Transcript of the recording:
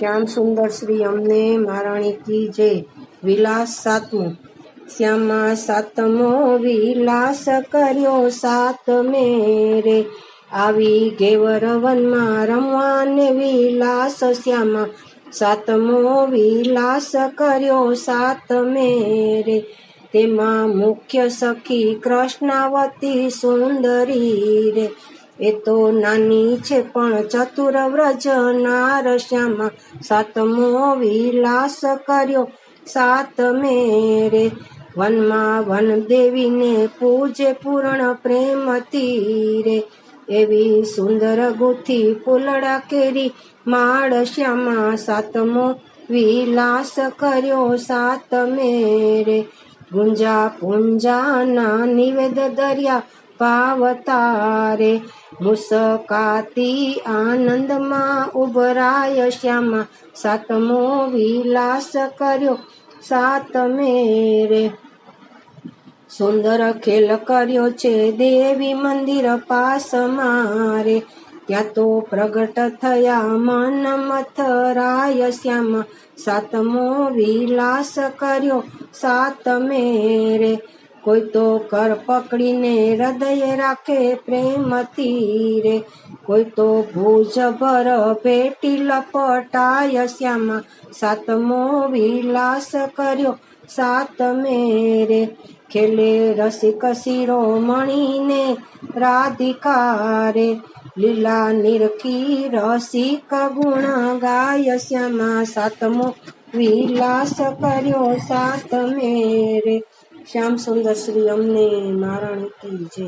શ્યામ સુંદર શ્રી અમને મહારાણી કી જય વિલાસ સાતમું. શ્યામા સાતમો વિલાસ કર્યો સાત મેરે. આવી ગેવર વનમાં રમવાને વિલાસ શ્યામા સાતમો વિલાસ કર્યો સાત મેરે. તેમાં મુખ્ય સખી કૃષ્ણાવતી સુંદરી રે. એ તો નાની છે પણ ચતુર વ્રજ નાર શ્યામા સાતમો વિલાસ કર્યો. સાત મેરે વનમાં વન દેવીને પૂજે પૂર્ણ પ્રેમ રે. એવી સુંદર ગુથી ફૂલડા કેરી માળ શ્યામા સાતમો વિલાસ કર્યો. સાત મેરે ગુંજા પુંજાના નિવેદ દરિયા પાવતારે મુસકાતી આનંદમાં ઉભરાય શ્યામા સાતમો વિલાસ કર્યો સાત મેરે સુંદર ખેલ કર્યો છે દેવી મંદિર પાસ મારે ત્યાં તો પ્રગટ થયા મન મથરાય શ્યામા સાતમો વિલાસ કર્યો સાત મેરે કોઈ તો કર પકડીને હૃદય રાખે પ્રેમથી રે. કોઈ તો ભૂજ ભર ભેટી લપટાય શ્યામા. સાતમો વિલાસ કર્યો સાત મેરે ખેલે રસિક શિરો મણીને રાધિકારે લીલા નિરખી રસિક ગુણ ગાય શ્યામા. સાતમો વિલાસ કર્યો સાત મેરે શ્યામ સુંદર શ્રી અમને મહારાણી કી જય